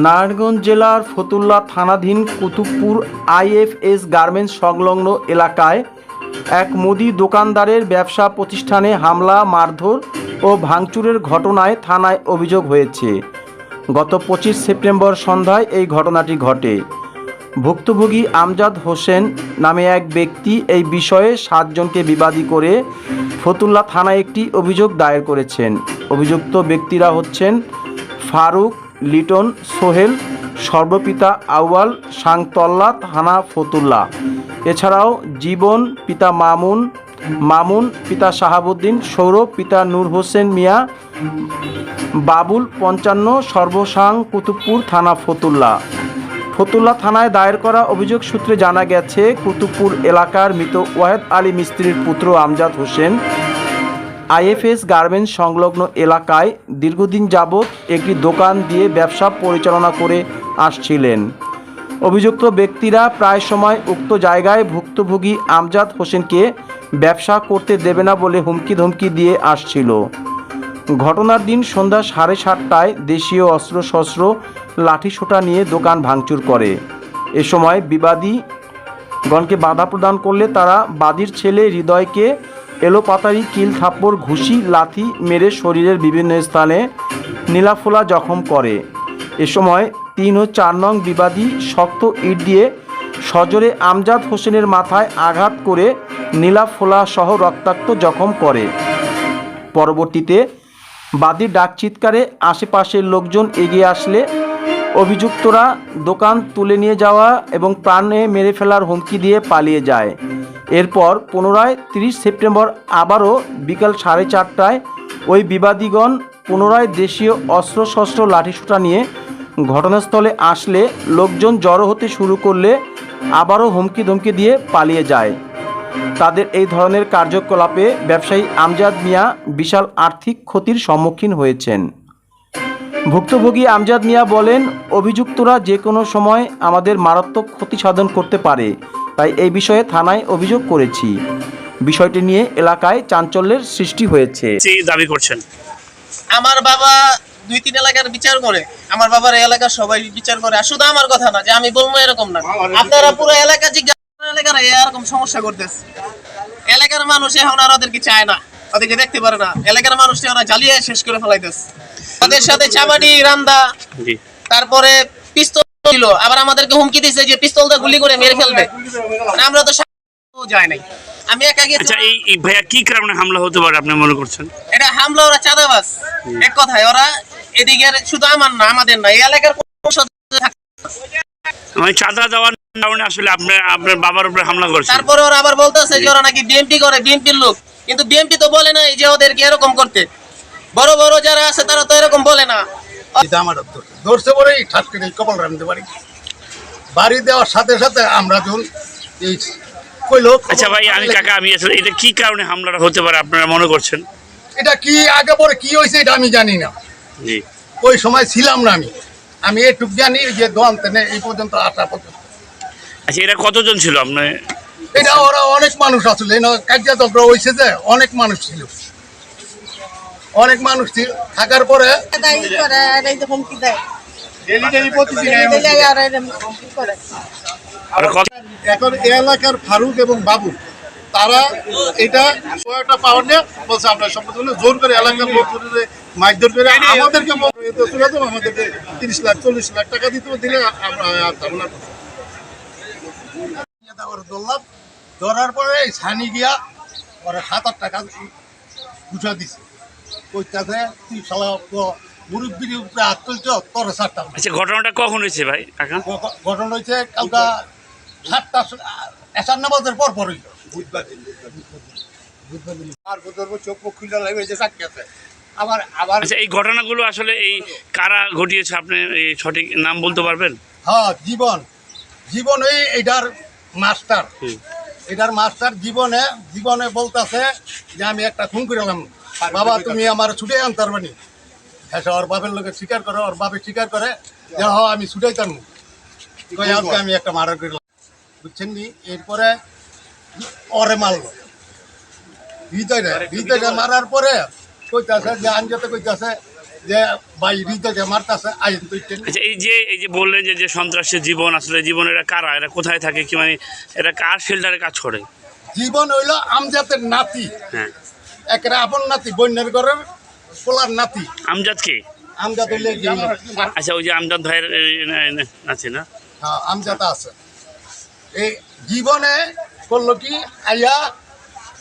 নারায়ণগঞ্জ জেলার ফতুল্লা থানাধীন Kutubpur IFS garments সংলগ্ন এলাকায় এক মুদি দোকানদারের ব্যবসা প্রতিষ্ঠানে হামলা, মারধর ও ভাঙচুরের ঘটনায় থানায় অভিযোগ হয়েছে। গত পঁচিশ সেপ্টেম্বর সন্ধ্যায় এই ঘটনাটি ঘটে। ভুক্তভোগী আমজাদ হোসেন নামে এক ব্যক্তি এই বিষয়ে সাতজনকে বিবাদী করে ফতুল্লা থানায় একটি অভিযোগ দায়ের করেছেন। অভিযুক্ত ব্যক্তিরা হচ্ছেন ফারুক লিটন, সোহেল, সর্বপিতা আউয়াল সাংতল্লা থানা ফতুল্লা এছাড়াও জীবন, পিতা মামুন মামুন, পিতা শাহাবুদ্দিন, সৌরভ, পিতা নূর হোসেন মিয়া, বাবুল পঞ্চান্ন, সর্বসাং কুতুবপুর থানা ফতুল্লা ফতুল্লা থানায় দায়ের করা অভিযোগ সূত্রে জানা গেছে, কুতুবপুর এলাকার মৃত ওয়াহেদ আলী মিস্ত্রির পুত্র আমজাদ হোসেন আইএফএস গার্মেন্টস সংলগ্ন এলাকায় দীর্ঘদিন যাবৎ একটি দোকান দিয়ে ব্যবসা পরিচালনা করে আসছিলেন। অভিযুক্ত ব্যক্তিরা প্রায় সময় উক্ত জায়গায় ভুক্তভোগী আমজাদ হোসেনকে ব্যবসা করতে দেবে না বলে হুমকি ধমকি দিয়ে আসছিল। ঘটনার দিন সন্ধ্যা সাড়ে সাতটায় দেশীয় অস্ত্রশস্ত্র লাঠিসোঁটা নিয়ে দোকান ভাঙচুর করে। এ সময় বিবাদী গণকে বাধা প্রদান করলে তারা বাদীর ছেলে হৃদয়কে এলোপাতারি, কিল থাপ্পড়, ঘুষি, লাথি মেরে শরীরের বিভিন্ন স্থানে নীলাফোলা জখম করে। এ সময় তিন ও চার নং বিবাদী শক্ত ইট দিয়ে সজোরে আমজাদ হোসেনের মাথায় আঘাত করে নীলাফোলা সহ রক্তাক্ত জখম করে। পরবর্তীতে বাদীর ডাক চিৎকারে আশেপাশের লোকজন এগিয়ে আসলে অভিযুক্তরা দোকান তুলে নিয়ে যাওয়া এবং প্রাণে মেরে ফেলার হুমকি দিয়ে পালিয়ে যায়। এরপর পুনরায় তিরিশ সেপ্টেম্বর আবারও বিকাল সাড়ে চারটায় ওই বিবাদীগণ পুনরায় দেশীয় অস্ত্রশস্ত্র লাঠিসোঁটা নিয়ে ঘটনাস্থলে আসলে লোকজন জড়ো হতে শুরু করলে আবারও হুমকি ধমকি দিয়ে পালিয়ে যায়। তাদের এই ধরনের কার্যকলাপে ব্যবসায়ী আমজাদ মিয়া বিশাল আর্থিক ক্ষতির সম্মুখীন হয়েছেন। ভুক্তভোগী আমজাদ মিয়া বলেন অভিযুক্তরা যে কোনো সময় আমাদের মারাত্মক ক্ষতি সাধন করতে পারে। তাই এই বিষয়ে থানায় অভিযোগ করেছি। বিষয়টি নিয়ে এলাকায় চাঞ্চল্যের সৃষ্টি হয়েছে। দাবি করছেন। আমার বাবা দুই তিন এলাকার বিচার করে। আমার বাবার এই এলাকার সবাই বিচার করে। আর শুধু আমার কথা না যে আমি বলব এরকম না। আপনারা পুরো এলাকা জিজ্ঞাসা এলাকার এরকম সমস্যা করতেছে। এলাকার মানুষ এখন আর ওদেরকে চায় না। ওদেরকে দেখতে পারে না। এলাকার মানুষকে ওরা জ্বালিয়ে শেষ করে ফেলাইতেছে। ওদের সাথে চামাডি রান্দা তারপরে পিস্তল ছিল। আবার আমাদেরকে হুমকি দিছে যে পিস্তলটা গুলি করে মেরে ফেলবে। মানে আমরা তো যায় নাই। আমি একা গিয়ে আচ্ছা এই ভাইয়া কি কারণে হামলা হতে পারে আপনি মনে করছেন? এটা হামলা ওরা চাঁদাবাস এক কথায় ওরা এদিকে শুধু আমার না আমাদের না এই এলাকার। মানে চাঁদা দেওয়ার কারণে আসলে আপনার আপনার বাবার উপরে হামলা করছে তারপরে ওরা আবার বলতেছে যে ওরা নাকি বিএমপি করে বিএমপির লোক। কিন্তু বিএমপি তো বলে না এই যে ওদেরকে এরকম করতে। বড় বড় যারা আছে তারা তো এরকম বলে না। এটা আমার ধরছে ধরছে পরেই ঠাস করে এই কপাল রাখতে পারি। বাড়ি দেওয়ার সাথে সাথে আমরা যখন এই কইলো আচ্ছা ভাই আমি কাকা আমি আসলে এটা কি কারণে হামলাটা হতে পারে আপনারা মনে করছেন? এটা কি আগে পরে কি হয়েছে এটা আমি জানি না। জি। ওই সময় ছিলাম না আমি। আমি এটুক জানি যে দোয়ান তেনে এই পর্যন্ত আসা পর্যন্ত। আচ্ছা এরা কতজন ছিল আপনার? এটা ওরা অনেক মানুষ আসলে কার্যতন্ত্র হয়েছে যে অনেক মানুষ ছিল। অনেক মানুষ ছিল। থাকার পরে এখন এলাকার ফারুক এবং বাবু তারা এটা একটা পাওয়ার নিয়ে বলছে আমরা সম্পদ হলে। জোর করে এলাকার লোকজনের মারধর করে আমাদেরকে আমাদেরকে তিরিশ লাখ চল্লিশ লাখ টাকা দিতে দিলে আমরা আর না। ওরা ধরলাম। ধরার পরে এই ছানি গিয়া ওরা সাত আট টাকা গুছা দিছে। কইতাছে তুই শালা মুরব্বির উপরে হাত তুলছ তোর সাতটা আচ্ছা ঘটনাটা কখন হয়েছে ভাই কাকা? ঘটনা হয়েছে কালকা সাতটা এসার নামাজের পর পরই আর ধরবো চোখ মুখ খুলে লাগবে যে চাকরি আছে। আবার আবার আচ্ছা এই ঘটনাগুলো আসলে এই কারা ঘটিয়েছে আপনি এই সঠিক নাম বলতে পারবেন? হ্যাঁ জীবন। জীবন এই এটার মাস্টার। এটার মাস্টার জীবনে জীবনে বলতেছে যে আমি একটা খুন করলাম বাবা তুমি আমার ছুটে আনতার বানি হ্যাঁ ওর বাপের লোকে স্বীকার করে ওর বাপে স্বীকার করে যে হ আমি ছুটাইতাম কই আজকে আমি একটা মার্ডার করলাম বুঝছেন নি? এরপরে ওরে মারলো। হৃদয়টা হৃদয়টা মারার পরে কইতাছে যে আনজতে কইতাছে যে ভাই হৃদয়কে মারতাছে আইন তুইটেন আচ্ছা এই যে এই যে বললেন যে যে সন্ত্রাসের জীবন আসলে জীবন এরা কারা? এরা কোথায় থাকে? কি মানে এরা কার শেল্টারে কাজ করে? জীবন হইল আমজাতের নাতি। হ্যাঁ। একেরা আপন নাতি বন্যের ঘরের পোলার নাতি। আমজাদ কে? আমজাদ হইলে? আচ্ছা ওই যে আমজাদ ভাইয়ের আছে না? হ্যাঁ, আমজাদ আছে। এই জীবনে করল কি? আইয়া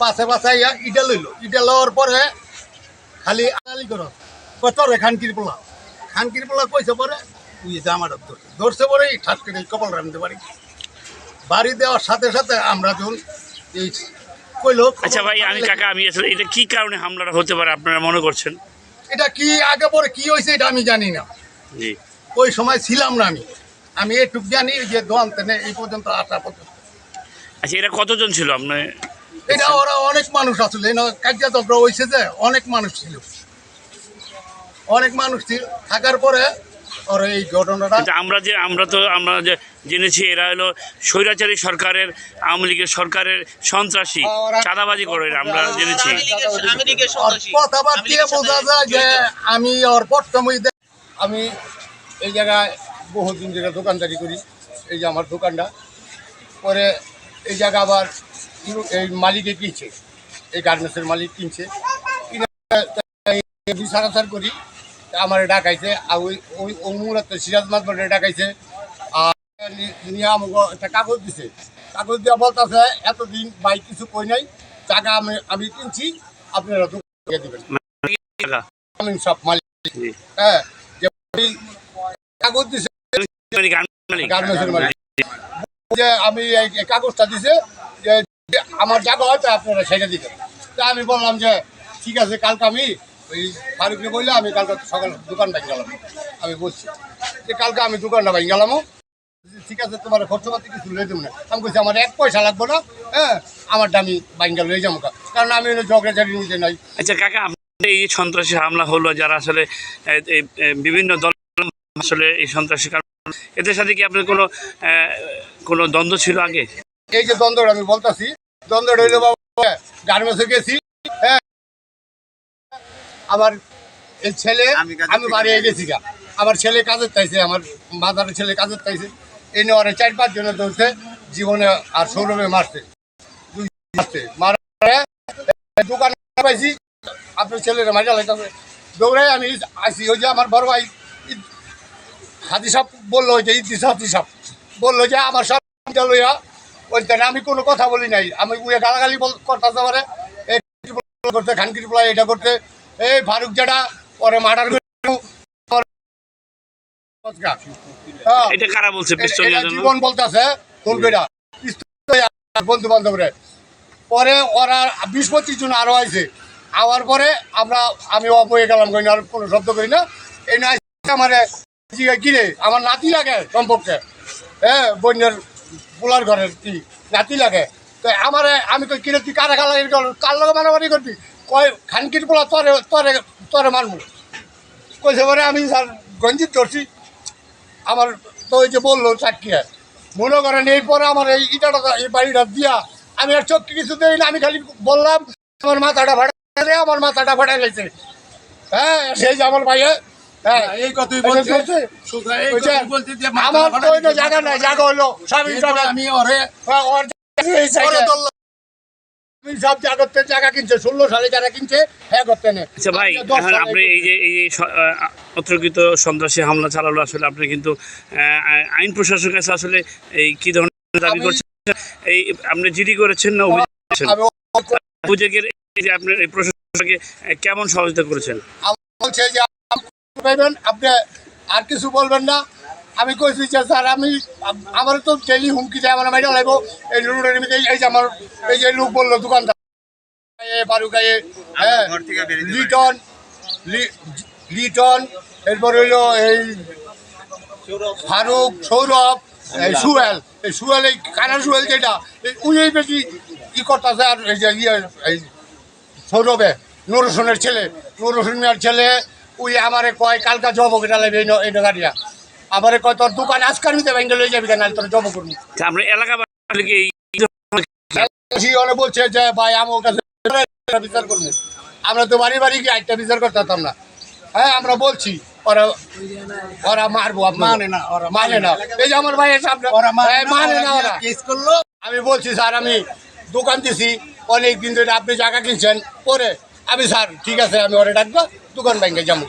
পাশে পাশে আইয়া ইটা লইলো। ইটা লওয়ার পরে খালি আলি করো। কত রে খানকির পোলা। খানকির পোলা কইছে পরে উই জামাটা ধরছে ধরছে পরে ঠাস করে কপাল রাখতে পারি। বাড়ি দেওয়ার সাথে সাথে আমরা যখন এই কইলো আচ্ছা ভাই আমি কাকা আমি আসলে এটা কি কারণে হামলাটা হতে পারে আপনারা মনে করছেন? এটা কি আগে পরে কি হয়েছে এটা আমি জানি না। জি। ওই সময় ছিলাম না আমি। আমি এটুক জানি যে দোয়ান তেনে এই পর্যন্ত আসা পর্যন্ত। আচ্ছা এরা কতজন ছিল আপনার এটা ওরা অনেক মানুষ আসলে কার্যচক্র হয়েছে যে অনেক মানুষ ছিল। অনেক মানুষ থাকার পরে ওর এই ঘটনাটা আমরা যে আমরা তো আমরা যে জেনেছি এরা হলো স্বৈরাচারী সরকারের আওয়ামী লীগের সরকারের সন্ত্রাসী চাঁদাবাজি করে আমরা জেনেছি। কথাবার্তা বোঝা যায় যে আমি ওর প্রথমেই দে- আমি এই জায়গায় বহুদিন জায়গায় দোকানদারি করি এই যে আমার দোকানটা পরে এই জায়গা আবার এই মালিকে কিনছে এই গার্মেন্টসের মালিক কিনছে কিনে বিচারাচার করি আমার ডাকাইছে আর ওই ওই ওই মুহূর্তে সিরাজ মাতবরে ডাকাইছে। আর নিয়ে আমাকে একটা কাগজ দিছে। কাগজ দেওয়া বলতেছে এতদিন ভাই কিছু কই নাই টাকা আমি আমি কিনছি আপনারা থেকে দিবেন। আমি সব মালিক। হ্যাঁ যে কাগজ দিছে। গার্মেন্টসের মালিক। যে আমি এই কাগজটা দিছে যে যে আমার জায়গা হয়তো আপনারা সেটা দিবেন। তা আমি বললাম যে ঠিক আছে কালকে আমি ওই ফারুককে বললে আমি কালকে সকাল দোকান ভাই গেলাম। আমি বলছি যে কালকে আমি দোকানটা ভাই গেলামও ঠিক আছে তোমার খরচপাতি কিছু লয়ে দেবো না। আমি বলছি আমার এক পয়সা লাগবে না হ্যাঁ আমারটা আমি বাইঙ্গা লয়ে যাব কারণ আমি ঝগড়াঝাড়ি নিতে নাই আচ্ছা কাকা এই সন্ত্রাসী হামলা হলো যারা আসলে বিভিন্ন দল আসলে এই সন্ত্রাসী কারণ এদের সাথে কি আপনার কোনো কোনো দ্বন্দ্ব ছিল আগে? এই যে দ্বন্দ্বটা আমি বলতাছি দ্বন্দ্বটা হইল বাবা গার্মেন্টসে গেছি হ্যাঁ আমার এই ছেলে আমি বাড়ি গেছি গা। আমার ছেলে কাজের চাইছে আমার মাদারের ছেলে কাজের চাইছে। এই নিয়ে ওরা চার পাঁচ জনের ধরছে জীবনে আর সৌরভে মারছে। দুই মারছে। মারা দোকানে পাইছি আপনার ছেলেরা মারা লাগতেছে দৌড়াই আমি আসি ওই যে আমার বড় ভাই হাতি সাপ বলল যে ইতিস হাতি সাপ বলল যে আমার সব লইয়া ওই তাই আমি কোনো কথা বলি নাই। আমি গালাগালি বল করতে পারে করতে খানকির পোলা এটা করতে এই ফারুক যেটা পরে মার্ডার এটা কারা বলছে? জীবন বলতেছে বন্ধু বান্ধবরে পরে ওরা বিশ পঁচিশ জন আরও আইছে। আওয়ার পরে আমরা আমি অপয়ে গেলাম আর কোনো শব্দ করি না। এই না আমার কিরে আমার নাতি লাগে সম্পর্কে। হ্যাঁ বন্যের পোলার ঘরের কি নাতি লাগে। তো আমার আমি কই কিরে তুই কারা খালা কার লগে মারামারি করবি? কয় খানকির পোলা তরে তরে তরে মারবো কইছে পরে আমি স্যার গঞ্জিত ধরছি আমার তো ওই যে বলল চাকরিয়া মনে করেন এই পরে আমার এই ইটাটা এই বাড়িটা দিয়া। আমি আর চোখ কিছু দেই না আমি খালি বললাম আমার মাথাটা ফাটা আমার মাথাটা ফাটা গেছে হ্যাঁ সেই যে আমার ভাইয়ে হ্যাঁ আমার তো জায়গা নাই জায়গা হলো স্বামী আমি ওরে হ্যাঁ, ওর জায়গা এই side এ। আমি সব জায়গাতে জায়গা কিনছে ষোলো সালে যারা কিনছে হ্যাঁ করতে আচ্ছা ভাই আমি দশ এখন সালে আপনি এই যে এই যে অতর্কিত সন্ত্রাসী হামলা চালালো আসলে আপনি কিন্তু আইন প্রশাসনের কাছে আসলে এই কি ধরনের দাবি করছেন? এই আপনি জিডি করেছেন না অভিযোগ করেছেন? আমি অভিযোগের এই যে আপনি এই প্রশাসনকে কেমন সহযোগিতা করেছেন? বলছে যে আপনি আর কিছু বলবেন না। আমি কইছি যে স্যার আমি আমার তো ডেলি হুমকি দেয় আমার মাইটা লাগবো এই মধ্যে এই যে আমার এই যে লোক বলল দোকানদার। বারুকায়ে হ্যাঁ লিটন লিটন এরপর হইল এই ফারুক সৌরভ এই সুয়েল এই সুয়েল এই কানা সুয়েল যেটা এই উই এই বেশি ই করতেছে আর এই যে ইয়ে এই সৌরভে নুর হোসেনের ছেলে। নুর হোসেনের ছেলে উই আমারে কয় কালকা জব কেটা লাগবে এই টাকাটিয়া আমারে কয় তোর দোকান আজকাল নিতে ব্যাঙ্গে লয়ে যাবি কেন? তোর জব করবি আপনার এলাকা কি এই বেশি বলছে যে ভাই আমার কাছে বিচার করব। আমরা তো বাড়ি বাড়ি গিয়ে একটা বিচার করতে পারতাম না। হ্যাঁ আমরা বলছি ওরা ওরা মারবো মানে না ওরা মানে না। এই যে আমার ভাইয়ের সামনে ওরা মানে না ওরা কেস করল। আমি বলছি স্যার আমি দোকান দিছি অনেক দিন ধরে আপনি জায়গা কিনছেন পরে আমি স্যার ঠিক আছে আমি ওরা ডাকবো দোকান ব্যাংকে যাব।